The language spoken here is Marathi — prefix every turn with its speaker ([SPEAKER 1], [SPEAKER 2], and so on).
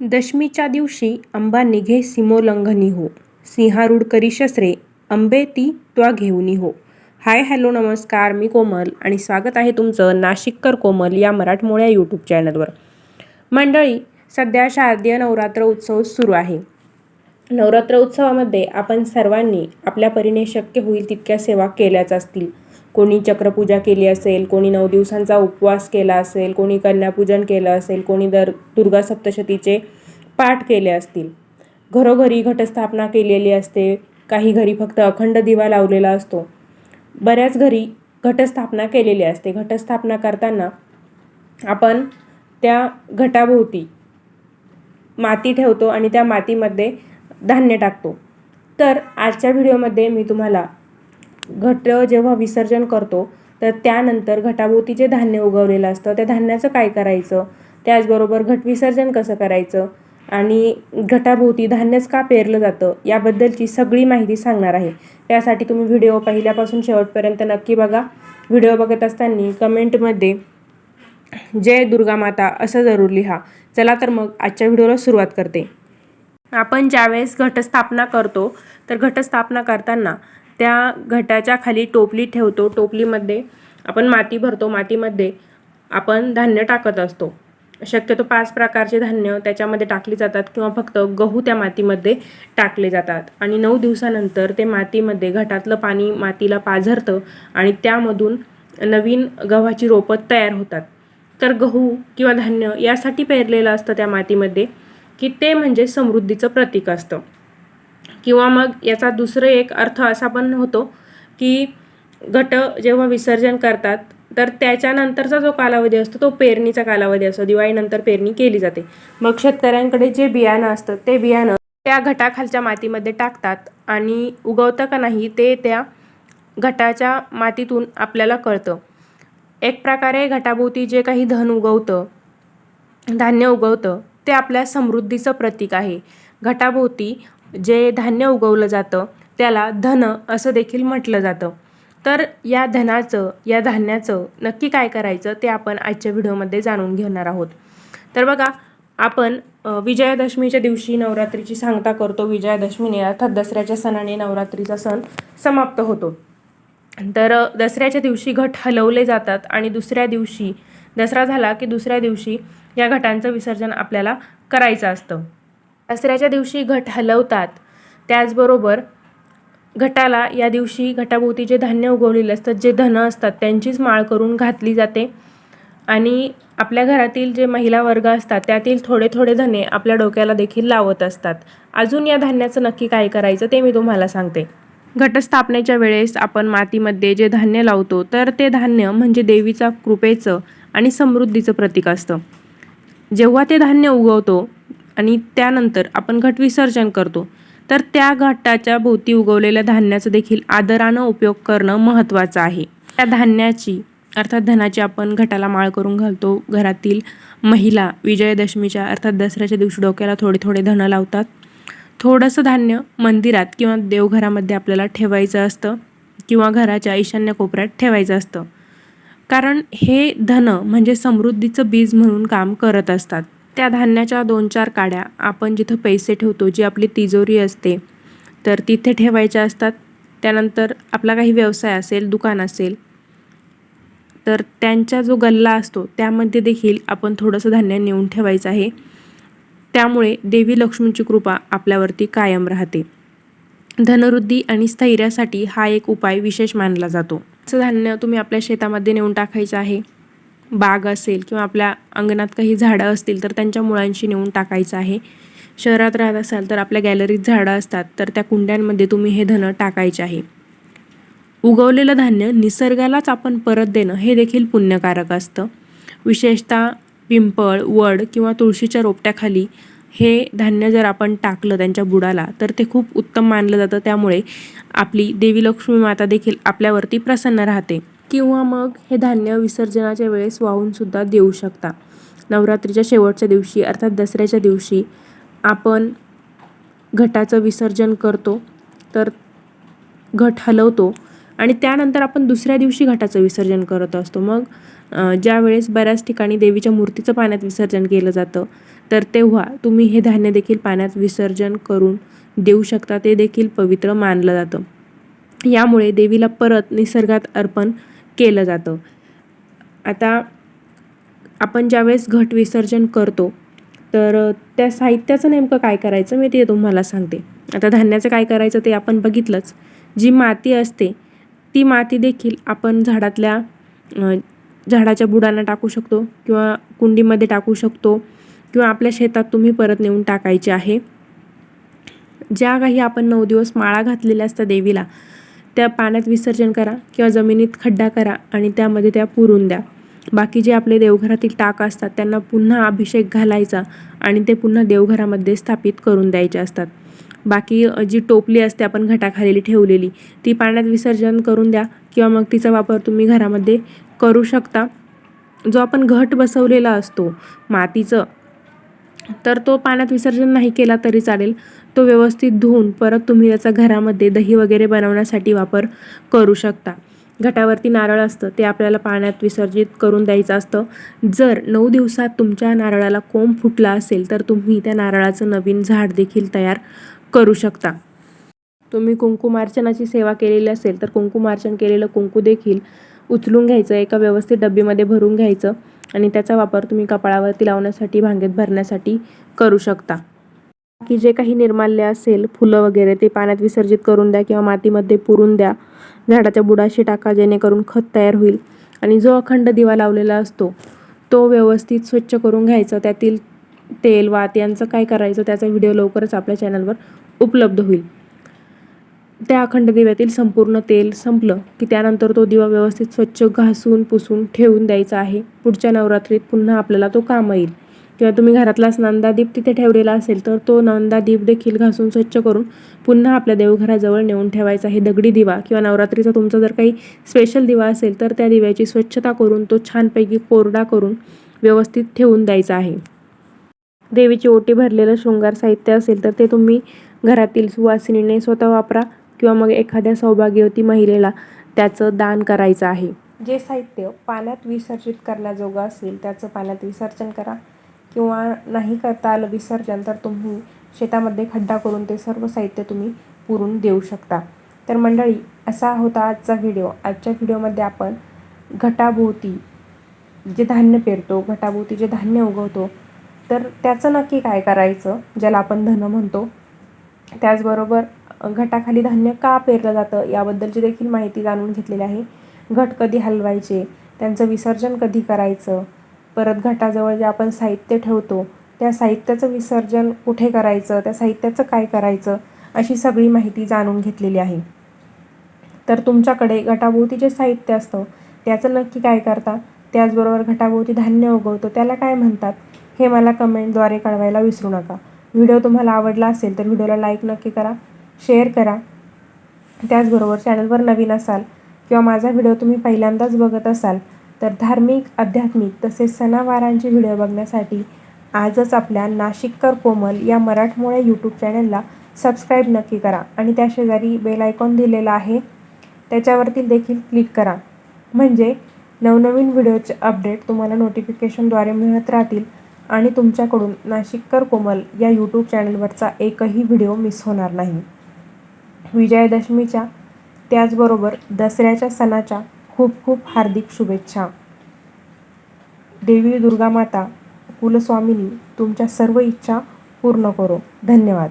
[SPEAKER 1] दशमीच्या दिवशी अंबा निघे सीमोल्लंघनी हो. सिंहारूढ करी शस्त्रे अंबे ती त्वा घेऊनी हो. हाय हॅलो नमस्कार मी कोमल आणि स्वागत आहे तुमचं नाशिककर कोमल या मराठमोळ्या यूट्यूब चॅनलवर मंडळी सध्या शारदीय नवरात्र उत्सव सुरू आहे. नवरात्र उत्सवामध्ये आपण सर्वांनी आपल्या परीने शक्य होईल तितक्या सेवा केल्याच असतील. कोणी चक्रपूजा केली असेल कोणी नऊ दिवसांचा उपवास केला असेल कोणी कन्यापूजन केलं असेल कोणी दर दुर्गा सप्तशतीचे पाठ केले असतील. घरोघरी घटस्थापना केलेली असते काही घरी फक्त अखंड दिवा लावलेला असतो. बऱ्याच घरी घटस्थापना केलेली असते. घटस्थापना करताना आपण त्या घटाभोवती माती ठेवतो आणि त्या मातीमध्ये धान्य टाकतो. तर आजच्या व्हिडिओमध्ये मी तुम्हाला घट जेव्हा विसर्जन करतो तर त्यानंतर घटाभोवती जे धान्य उगवलेलं असतं त्या धान्याचं काय करायचं? त्याचबरोबर घट विसर्जन कसं करायचं? आणि घटाभोवती धान्यच का पेरलं जातं? याबद्दलची सगळी माहिती सांगणार आहे. त्यासाठी तुम्ही व्हिडिओ पहिल्यापासून शेवटपर्यंत नक्की बघा. व्हिडिओ बघत असताना कमेंटमध्ये जय दुर्गा माता असं जरूर लिहा. चला तर मग आजच्या व्हिडिओला सुरुवात करते. आपण ज्यावेळेस घटस्थापना करतो तर घटस्थापना करताना त्या घटाच्या खाली टोपली ठेवतो. टोपलीमध्ये आपण माती भरतो. मातीमध्ये आपण धान्य टाकत असतो. शक्यतो पाच प्रकारचे धान्य त्याच्यामध्ये टाकली जातात किंवा फक्त गहू त्या मातीमध्ये टाकले जातात. आणि नऊ दिवसानंतर ते मातीमध्ये घटातलं पाणी मातीला पाझरतं आणि त्यामधून नवीन गव्हाची रोपं तयार होतात. तर गहू किंवा धान्य यासाठी पेरलेलं असतं त्या मातीमध्ये की ते म्हणजे समृद्धीचं प्रतीक असतं. किंवा मग याचा दुसरं एक अर्थ असा पण होतो की घट जेव्हा विसर्जन करतात तर त्याच्यानंतरचा जो कालावधी असतो तो पेरणीचा कालावधी असतो. दिवाळीनंतर पेरणी केली जाते. मग शेतकऱ्यांकडे जे बियाणं असतं ते बियाणं त्या घटाखालच्या मातीमध्ये टाकतात आणि उगवतं का नाही ते त्या घटाच्या मातीतून आपल्याला कळतं. एक प्रकारे घटाभोवती जे काही धन उगवतं धान्य उगवतं ते आपल्या समृद्धीचं प्रतीक आहे. घटाभोवती जे धान्य उगवलं जातं त्याला धन असं देखील म्हटलं जातं. तर या धनाचं या धान्याचं नक्की काय करायचं ते आपण आजच्या व्हिडिओमध्ये जाणून घेणार आहोत. तर बघा आपण विजयादशमीच्या दिवशी नवरात्रीची सांगता करतो. विजयादशमीने अर्थात दसऱ्याच्या सणाने नवरात्रीचा सण समाप्त होतो. तर दसऱ्याच्या दिवशी घट हलवले जातात आणि दुसऱ्या दिवशी दसरा झाला की दुसऱ्या दिवशी या घटांचं विसर्जन आपल्याला करायचं असतं. दसऱ्याच्या दिवशी घट हलवतात. त्याचबरोबर घटाला या दिवशी घटाभोवती जे धान्य उगवलेले असतात जे धनं असतात त्यांचीच माळ करून घातली जाते. आणि आपल्या घरातील जे महिला वर्ग असतात त्यातील थोडे थोडे धने आपल्या डोक्याला देखील लावत असतात. अजून या धान्याचं नक्की काय करायचं ते मी तुम्हाला सांगते. घटस्थापनेच्या वेळेस आपण मातीमध्ये जे धान्य लावतो तर ते धान्य म्हणजे देवीचा कृपेचं आणि समृद्धीचं प्रतीक असतं. जेव्हा ते धान्य उगवतो आणि त्यानंतर आपण घट विसर्जन करतो. तर त्या घटाच्या भोवती उगवलेल्या धान्याचं देखील आदरानं उपयोग करणं महत्त्वाचं आहे. त्या धान्याची अर्थात धनाची आपण घटाला माळ करून घालतो. घरातील महिला विजयादशमीच्या अर्थात दसऱ्याच्या दिवशी डोक्याला थोडे थोडे धनं लावतात. थोडंसं धान्य मंदिरात किंवा देवघरामध्ये आपल्याला ठेवायचं असतं किंवा घराच्या ईशान्य कोपऱ्यात ठेवायचं असतं. कारण हे धन म्हणजे समृद्धीचं बीज म्हणून काम करत असतात. त्या धान्याच्या दोन चार काड्या आपण जिथं पैसे ठेवतो जी आपली तिजोरी असते तर तिथे ठेवायच्या असतात. त्यानंतर आपला काही व्यवसाय असेल दुकान असेल तर त्यांचा जो गल्ला असतो त्यामध्ये देखील आपण थोडंसं धान्य नेऊन ठेवायचं आहे. त्यामुळे देवी लक्ष्मीची कृपा आपल्यावरती कायम राहते. धनवृद्धी आणि स्थैर्यासाठी हा एक उपाय विशेष मानला जातो. असं धान्य तुम्ही आपल्या शेतामध्ये नेऊन टाकायचं आहे. बाग असेल किंवा आपल्या अंगणात काही झाडं असतील तर त्यांच्या मुळांशी नेऊन टाकायचं आहे. शहरात राहत असाल तर आपल्या गॅलरीत झाडं असतात तर त्या कुंड्यांमध्ये तुम्ही हे धनं टाकायचे आहे. उगवलेलं धान्य निसर्गालाच आपण परत देणं हे देखील पुण्यकारक असतं. विशेषतः पिंपळ वड किंवा तुळशीच्या रोपट्याखाली हे धान्य जर आपण टाकलं त्यांच्या बुडाला तर ते खूप उत्तम मानलं जातं. त्यामुळे आपली देवी लक्ष्मी माता देखील आपल्यावरती प्रसन्न राहते. किंवा मग हे धान्य विसर्जनाच्या वेळेस वाहूनसुद्धा देऊ शकता. नवरात्रीच्या शेवटच्या दिवशी अर्थात दसऱ्याच्या दिवशी आपण घटाचं विसर्जन करतो तर घट हलवतो आणि त्यानंतर आपण दुसऱ्या दिवशी घटाचं विसर्जन करत असतो. मग ज्या वेळेस बऱ्याच ठिकाणी देवीच्या मूर्तीचं पाण्यात विसर्जन केलं जातं तर तेव्हा तुम्ही हे धान्य देखील पाण्यात विसर्जन करून देऊ शकता. ते देखील पवित्र मानलं जातं. यामुळे देवीला परत निसर्गात अर्पण केलं जातं. आता आपण ज्यावेळेस घट विसर्जन करतो तर त्या साहित्याचं नेमकं काय करायचं मी ते तुम्हाला सांगते. आता धान्याचं काय करायचं ते आपण बघितलंच. जी माती असते ती माती देखील आपण झाडातल्या झाडाच्या बुडांना टाकू शकतो किंवा कुंडीमध्ये टाकू शकतो किंवा आपल्या शेतात तुम्ही परत नेऊन टाकायचे आहे. ज्या काही आपण नऊ दिवस माळा घातलेल्या असतात देवीला त्या पाण्यात विसर्जन करा किंवा जमिनीत खड्डा करा आणि त्यामध्ये त्या पुरून द्या. बाकी जे आपले देवघरातील टाक असतात त्यांना पुन्हा अभिषेक घालायचा आणि ते पुन्हा देवघरामध्ये स्थापित करून द्यायचे असतात. बाकी जी टोपली असते आपण घटाखाली ठेवलेली ती पाण्यात विसर्जन करून द्या किंवा मग तिचा वापर तुम्ही घरामध्ये करू शकता. जो आपण घट बसवलेला असतो मातीचं तर तो पाण्यात विसर्जन नाही केला तरी चालेल. तो व्यवस्थित धुवून परत तुम्ही त्याचा घरामध्ये दही वगैरे बनवण्यासाठी वापर करू शकता. घटावरती नारळ असतं ते आपल्याला पाण्यात विसर्जित करून द्यायचं असतं. जर नऊ दिवसात तुमच्या नारळाला कोंब फुटला असेल तर तुम्ही त्या नारळाचं नवीन झाड देखील तयार करू शकता. तुम्ही कुंकुमार्चनाची सेवा केलेली असेल तर कुंकुमार्चन केलेलं कुंकू देखील उचलून घ्यायचं एका व्यवस्थित डब्बीमध्ये भरून घ्यायचं. आणि त्याचा वापर तुम्ही कपाळावरती लावण्यासाठी भांगेत भरण्यासाठी करू शकता. की जे काही निर्माल्य असेल फुलं वगैरे ते पाण्यात विसर्जित करून द्या किंवा मातीमध्ये पुरून द्या. झाडाच्या बुडाशी टाका जेणेकरून खत तयार होईल. आणि जो अखंड दिवा लावलेला असतो तो व्यवस्थित स्वच्छ करून घ्यायचा. त्यातील तेल वात यांचं काय करायचं त्याचा व्हिडिओ लवकरच आपल्या चॅनलवर उपलब्ध होईल. त्या अखंड दिव्यातील संपूर्ण तेल संपलं की त्यानंतर तो दिवा व्यवस्थित स्वच्छ घासून पुसून ठेवून द्यायचा आहे. पुढच्या नवरात्रीत पुन्हा आपल्याला तो काम येईल. किंवा तुम्ही घरातलाच नंदादीप तिथे ठेवलेला असेल तर तो नंदादीप देखील घासून स्वच्छ करून पुन्हा आपल्या देवघराजवळ नेऊन ठेवायचा आहे. दगडी दिवा किंवा नवरात्रीचा तुमचा जर काही स्पेशल दिवा असेल तर त्या दिव्याची स्वच्छता करून तो छानपैकी कोरडा करून व्यवस्थित ठेवून द्यायचा आहे. देवीची ओटी भरलेलं शृंगार साहित्य असेल तर ते तुम्ही घरातील सुवासिनीने स्वतः वापरा. किंवा मग एखाद्या सौभाग्यवती महिलेला त्याचं दान करायचं आहे. जे साहित्य पाण्यात विसर्जित करण्याजोगं असेल त्याचं पाण्यात विसर्जन करा. किंवा नाही करता आलं विसर्जन तर तुम्ही शेतामध्ये खड्डा करून ते सर्व साहित्य तुम्ही पुरून देऊ शकता. तर मंडळी असा होता आजचा व्हिडिओ. आजच्या व्हिडिओमध्ये आपण घटाभोवती जे धान्य पेरतो घटाभोवती जे धान्य उगवतो तर त्याचं नक्की काय करायचं ज्याला आपण धन म्हणतो त्याचबरोबर घटाखाली धान्य का पेरलं जातं याबद्दलची देखील माहिती जाणून घेतलेली आहे. घट कधी हलवायचे? त्यांचं विसर्जन कधी करायचं? परत घटाजवळ जे आपण साहित्य ठेवतो त्या साहित्याचं विसर्जन कुठे करायचं? त्या साहित्याचं काय करायचं? अशी सगळी माहिती जाणून घेतलेली आहे. तर तुमच्याकडे घटाभोवती जे साहित्य असतं त्याचं नक्की काय करता? त्याचबरोबर घटाभोवती धान्य उगवतो त्याला काय म्हणतात? हे मला कमेंटद्वारे कळवायला विसरू नका. व्हिडिओ तुम्हाला आवडला असेल तर व्हिडिओला लाईक नक्की करा. शेअर करा. त्याचबरोबर चॅनलवर नवीन असाल किंवा माझा व्हिडिओ तुम्ही पहिल्यांदाच बघत असाल तर धार्मिक आध्यात्मिक तसेच सणावारांचे व्हिडिओ बघण्यासाठी आजच आपल्या नाशिककर कोमल या मराठमोळ्या यूट्यूब चॅनलला सबस्क्राईब नक्की करा आणि त्या शेजारी बेल आयकॉन दिलेला आहे त्याच्यावरती देखील क्लिक करा. म्हणजे नवनवीन व्हिडिओचे अपडेट तुम्हाला नोटिफिकेशनद्वारे मिळत राहतील आणि तुमच्याकडून नाशिककर कोमल या यूट्यूब चॅनलवरचा एकही व्हिडिओ मिस होणार नाही. विजयादशमीच्या त्याचबरोबर दसऱ्याच्या सणाच्या खूप खूप हार्दिक शुभेच्छा. देवी दुर्गा माता कुलस्वामिनी तुमच्या सर्व इच्छा पूर्ण करो. धन्यवाद.